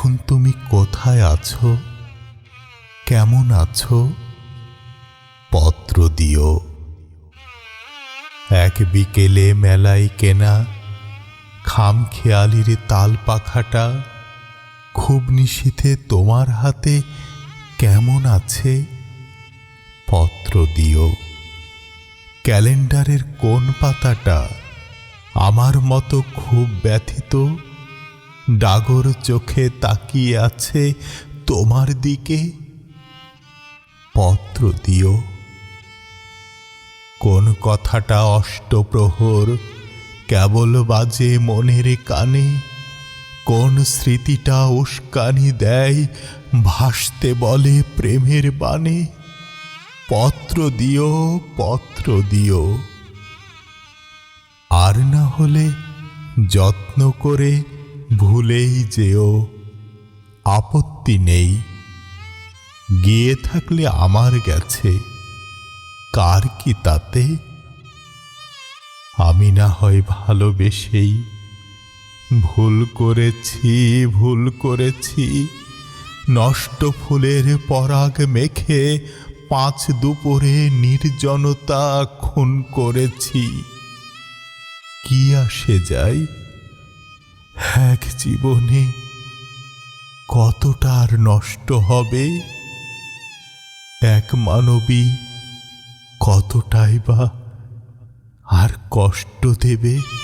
এখন তুমি কোথায় আছো? কেমন আছো? পত্র দিও। এক বিকেলে মেলায় কেনা খাম খেয়ালির তাল পাখাটা খুব নিশীথে তোমার হাতে কেমন আছে? পত্র দিও। ক্যালেন্ডারের কোন পাতাটা আমার মতো খুব ব্যথিত? ডাগর চোখে তাকিয়ে আছে তোমার দিকে। পত্র দিও। কোন কথাটা অষ্টপ্রহর, কেবল বাজে মনের কানে। কোন স্মৃতিটা উস্কানি দেয়, ভাসতে বলে প্রেমের বাণে। পত্র দিও পত্র দিও। আর না হলে যত্ন করে ভুলেই যেও, আপত্তি নেই। গিয়ে থাকলে আমার গেছে, কার কি তাতে? আমি না হয় ভালোবেসেই ভুল করেছি ভুল করেছি। নষ্ট ফুলের পরাগ মেখে পাঁচ দুপুরে নির্জনতা খুন করেছি। কি আসে যায়? এক জীবনে কতটার নষ্ট হবে? এক মানবী কতটাই বা আর কষ্ট দেবে?